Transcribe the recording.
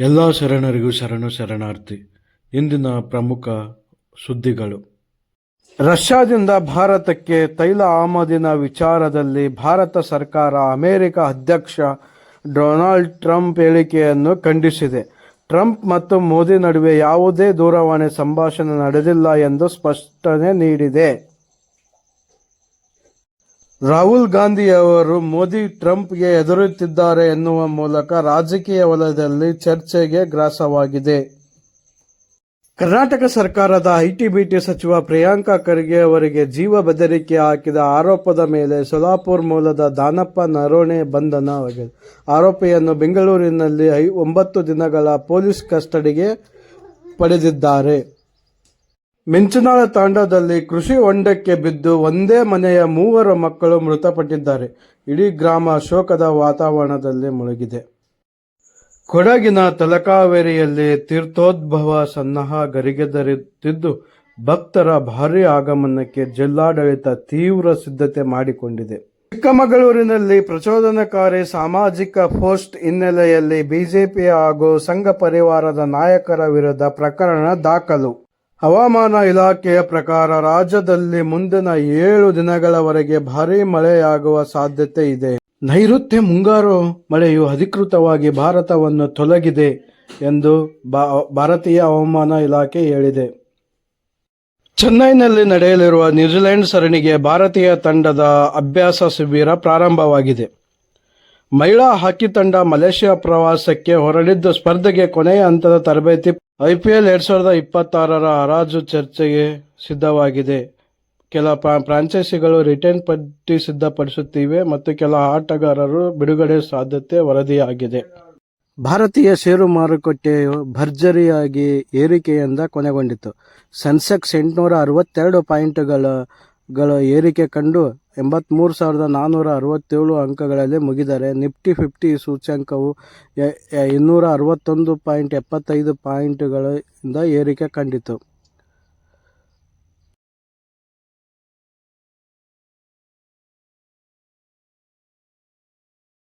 ಎಲ್ಲ ಶರಣರಿಗೂ ಶರಣು ಶರಣಾರ್ಥಿ, ಇಂದಿನ ಪ್ರಮುಖ ಸುದ್ದಿಗಳು. ರಷ್ಯಾದಿಂದ ಭಾರತಕ್ಕೆ ತೈಲ ಆಮದಿನ ವಿಚಾರದಲ್ಲಿ ಭಾರತ ಸರ್ಕಾರ ಅಮೆರಿಕ ಅಧ್ಯಕ್ಷ ಡೊನಾಲ್ಡ್ ಟ್ರಂಪ್ ಹೇಳಿಕೆಯನ್ನು ಖಂಡಿಸಿದೆ. ಟ್ರಂಪ್ ಮತ್ತು ಮೋದಿ ನಡುವೆ ಯಾವುದೇ ದೂರವಾಣಿ ಸಂಭಾಷಣೆ ನಡೆದಿಲ್ಲ ಎಂದು ಸ್ಪಷ್ಟನೆ ನೀಡಿದೆ. ರಾಹುಲ್ ಗಾಂಧಿ ಅವರು ಮೋದಿ ಟ್ರಂಪ್ಗೆ ಎದುರುತ್ತಿದ್ದಾರೆ ಎನ್ನುವ ಮೂಲಕ ರಾಜಕೀಯ ವಲಯದಲ್ಲಿ ಚರ್ಚೆಗೆ ಗ್ರಾಸವಾಗಿದೆ. ಕರ್ನಾಟಕ ಸರ್ಕಾರದ ಐಟಿ ಬಿಟಿ ಸಚಿವ ಪ್ರಿಯಾಂಕ ಖರ್ಗೆ ಅವರಿಗೆ ಜೀವ ಬೆದರಿಕೆ ಹಾಕಿದ ಆರೋಪದ ಮೇಲೆ ಸೊಲಾಪುರ್ ಮೂಲದ ದಾನಪ್ಪ ನರೋಣೆ ಬಂಧನವಾಗಿದೆ ಆರೋಪಿಯನ್ನು ಬೆಂಗಳೂರಿನಲ್ಲಿ ಒಂಬತ್ತು ದಿನಗಳ ಪೊಲೀಸ್ ಕಸ್ಟಡಿಗೆ ಪಡೆದಿದ್ದಾರೆ. ಮಿಂಚನಾಳ ತಾಂಡದಲ್ಲಿ ಕೃಷಿ ಹೊಂಡಕ್ಕೆ ಬಿದ್ದು ಒಂದೇ ಮನೆಯ ಮೂವರು ಮಕ್ಕಳು ಮೃತಪಟ್ಟಿದ್ದಾರೆ. ಇಡೀ ಗ್ರಾಮ ಶೋಕದ ವಾತಾವರಣದಲ್ಲಿ ಮುಳುಗಿದೆ. ಕೊಡಗಿನ ತಲಕಾವೇರಿಯಲ್ಲಿ ತೀರ್ಥೋದ್ಭವ ಸನ್ನಹ ಗರಿಗೆದರುತ್ತಿದ್ದು, ಭಕ್ತರ ಭಾರೀ ಆಗಮನಕ್ಕೆ ಜಿಲ್ಲಾಡಳಿತ ತೀವ್ರ ಸಿದ್ಧತೆ ಮಾಡಿಕೊಂಡಿದೆ. ಚಿಕ್ಕಮಗಳೂರಿನಲ್ಲಿ ಪ್ರಚೋದನಕಾರಿ ಸಾಮಾಜಿಕ ಪೋಸ್ಟ್ ಹಿನ್ನೆಲೆಯಲ್ಲಿ ಬಿಜೆಪಿ ಹಾಗೂ ಸಂಘ ಪರಿವಾರದ ನಾಯಕರ ವಿರುದ್ಧ ಪ್ರಕರಣ ದಾಖಲು. ಹವಾಮಾನ ಇಲಾಖೆಯ ಪ್ರಕಾರ ರಾಜ್ಯದಲ್ಲಿ ಮುಂದಿನ ಏಳು ದಿನಗಳವರೆಗೆ ಭಾರೀ ಮಳೆಯಾಗುವ ಸಾಧ್ಯತೆ ಇದೆ. ನೈಋತ್ಯ ಮುಂಗಾರು ಮಳೆಯು ಅಧಿಕೃತವಾಗಿ ಭಾರತವನ್ನು ತೊಲಗಿದೆ ಎಂದು ಭಾರತೀಯ ಹವಾಮಾನ ಇಲಾಖೆ ಹೇಳಿದೆ. ಚೆನ್ನೈನಲ್ಲಿ ನಡೆಯಲಿರುವ ನ್ಯೂಜಿಲೆಂಡ್ ಸರಣಿಗೆ ಭಾರತೀಯ ತಂಡದ ಅಭ್ಯಾಸ ಶಿಬಿರ ಪ್ರಾರಂಭವಾಗಿದೆ. ಮಹಿಳಾ ಹಾಕಿ ತಂಡ ಮಲೇಷ್ಯಾ ಪ್ರವಾಸಕ್ಕೆ ಹೊರಡಿದ್ದ ಸ್ಪರ್ಧೆಗೆ ಕೊನೆಯ ಹಂತದ ತರಬೇತಿ ಐಪಿಎಲ್ ಎರಡ್ ಸಾವಿರದ ಇಪ್ಪತ್ತಾರರ ಹರಾಜು ಚರ್ಚೆಗೆ ಸಿದ್ಧವಾಗಿದೆ. ಕೆಲ ಫ್ರಾಂಚೈಸಿಗಳು ರಿಟರ್ನ್ ಪಟ್ಟಿ ಸಿದ್ಧಪಡಿಸುತ್ತಿವೆ ಮತ್ತು ಕೆಲ ಆಟಗಾರರು ಬಿಡುಗಡೆ ಸಾಧ್ಯತೆ ವರದಿಯಾಗಿದೆ. ಭಾರತೀಯ ಷೇರು ಮಾರುಕಟ್ಟೆಯು ಭರ್ಜರಿಯಾಗಿ ಏರಿಕೆಯಿಂದ ಕೊನೆಗೊಂಡಿತು. ಸೆನ್ಸೆಕ್ಸ್ ಎಂಟುನೂರ ಅರವತ್ತೆರಡು ಪಾಯಿಂಟ್ಗಳ ಗಳ ಏರಿಕೆ ಕಂಡು ಎಂಬತ್ತ್ಮೂರು ಸಾವಿರದ ನಾನ್ನೂರ ಅರವತ್ತೇಳು ಅಂಕಗಳಲ್ಲಿ ಮುಗಿದರೆ ನಿಫ್ಟಿ ಫಿಫ್ಟಿ ಸೂಚ್ಯಂಕವು ಇನ್ನೂರ ಅರವತ್ತೊಂದು ಪಾಯಿಂಟ್ ಎಪ್ಪತ್ತೈದು ಪಾಯಿಂಟ್ಗಳಿಂದ ಏರಿಕೆ ಕಂಡಿತು.